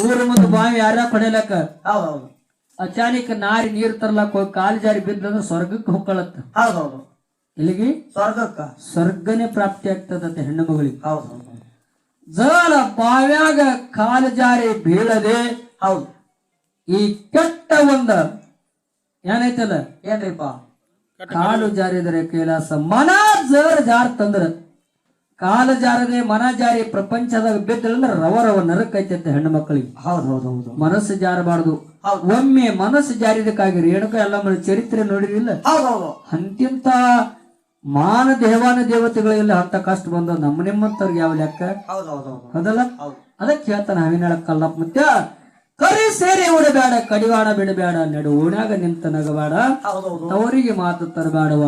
ಊರ ಮುಂದೆ ಬಾವಿ ಯಾರ ಕೊಡಲಕ್ಕ? ಹೌದು ಹೌದು. ಅಚಾನಿಕ್ ನಾರಿ ನೀರ್ ತರ್ಲಕ್ ಹೋಗಿ ಕಾಲ್ ಜಾರಿ ಬಿದ್ದಂದ್ರೆ ಸ್ವರ್ಗಕ್ಕೆ ಹೊಕ್ಕಳತ್ತ. ಇಲ್ಲಿಗೆ ಸ್ವರ್ಗಕ್ಕ. ಸ್ವರ್ಗನೇ ಪ್ರಾಪ್ತಿ ಆಗ್ತದಂತ ಹೆಣ್ಣು ಮಗಳಿಗೆ ಹೌದು ಜಲ ಬಾವ್ಯಾಗ ಕಾಲು ಜಾರಿ ಬೀಳದೆ ಹೌದು. ಈ ಕೆಟ್ಟ ಒಂದ ಏನೈತಲ್ಲ ಏನ್ರಿಪ್ಪ? ಕಾಲು ಜಾರಿದರೆ ಕೈಲಾಸ ಮನ ಜರ ಜಾರ್ ತಂದ್ರ. ಕಾಲು ಜಾರದೆ ಮನ ಜಾರಿ ಪ್ರಪಂಚದಾಗ ಬಿದ್ದಳಂದ್ರ ರವ ರವ ಐತೆ ಹೆಣ್ಣು ಮಕ್ಕಳಿಗೆ. ಹೌದು ಹೌದು ಹೌದು ಮನಸ್ಸು ಜಾರಬಾರದು. ಒಮ್ಮೆ ಮನಸ್ಸು ಜಾರಿದಕ್ಕಾಗಿ ರೇಣುಕ ಎಲ್ಲ ಮನೆ ಚರಿತ್ರೆ ನೋಡಿರಿಲ್ಲ ಅಂತಿಂತ ಮಾನ ದೇವಾನ ದೇವತೆಗಳಿಲ್ಲ ಅಂತ ಕಷ್ಟ ಬಂದ ನಮ್ಮ ನಿಮ್ಮಂತವ್ರಿಗೆ ಯಾವ ಲೆಕ್ಕ? ಹೌದು ಹೌದು ಹೌದು ಹೌದಲ್ಲ? ಹೌದು. ಅದಕ್ಕೆ ಹೇಳ್ತಾನ ಹಾವಿನ ಕಲ್ಲಪ್ಪ ಮತ್ತೆ ಕರಿ ಸೇರಿ ಉಡಬೇಡ ಕಡಿವಾಣ ಬಿಡಬೇಡ ನಡು ಓಣ್ಯಾಗ ನಿಂತ ನಗಬೇಡ ಅವರಿಗೆ ಮಾತು ತರಬೇಡವ?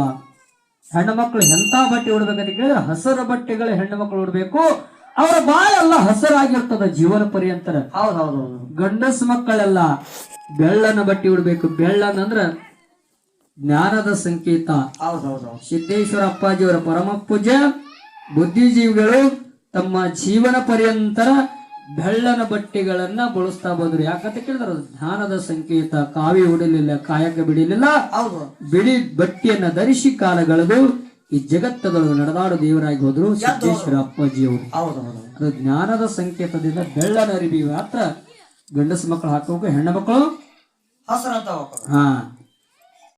ಹೆಣ್ಣು ಮಕ್ಕಳು ಎಂತ ಬಟ್ಟೆ ಉಡ್ಬೇಕಂತ ಕೇಳಿದ್ರೆ ಹಸರ ಬಟ್ಟೆಗಳು ಹೆಣ್ಣು ಮಕ್ಕಳು ಉಡ್ಬೇಕು. ಅವರ ಬಾಳೆಲ್ಲ ಹಸರಾಗಿರ್ತದ ಜೀವನ ಪರ್ಯಂತರ ಹೌದು ಹೌದು ಹೌದು ಗಂಡಸ ಮಕ್ಕಳೆಲ್ಲ ಬೆಳ್ಳನ ಬಟ್ಟೆ ಉಡ್ಬೇಕು. ಬೆಳ್ಳನ ಅಂದ್ರ ಜ್ಞಾನದ ಸಂಕೇತ. ಹೌದೌದು ಹೌದು ಹೌದು ಸಿದ್ದೇಶ್ವರ ಅಪ್ಪಾಜಿಯವರ ಪರಮ ಪೂಜೆ ಬುದ್ಧಿಜೀವಿಗಳು ತಮ್ಮ ಜೀವನ ಪರ್ಯಂತರ ಬೆಳ್ಳನ ಬಟ್ಟೆಗಳನ್ನ ಬಳಸ್ತಾ ಬಂದ್ರು. ಯಾಕಂತ ಕೇಳಿದ್ರು ಧ್ಯಾನದ ಜ್ಞಾನದ ಸಂಕೇತ. ಕಾವಿ ಉಡಲಿಲ್ಲ ಕಾಯಕ ಬಿಡಲಿಲ್ಲ. ಹೌದು. ಬಿಳಿ ಬಟ್ಟೆಯನ್ನ ಧರಿಸಿ ಕಾಲಗಳದು ಈ ಜಗತ್ತಗಳು ನಡೆದಾಡು ದೇವರಾಗಿ ಹೋದ್ರು ಸಿದ್ದೇಶ್ವರ ಅಪ್ಪಾಜಿಯವರು. ಹೌದು ಹೌದು. ಅದು ಜ್ಞಾನದ ಸಂಕೇತದಿಂದ ಬೆಳ್ಳನ ಅರಿವಿ ಮಾತ್ರ ಗಂಡಸ ಮಕ್ಕಳು ಹಾಕೋಕೆ ಹೆಣ್ಣು ಮಕ್ಕಳು ಹಾ.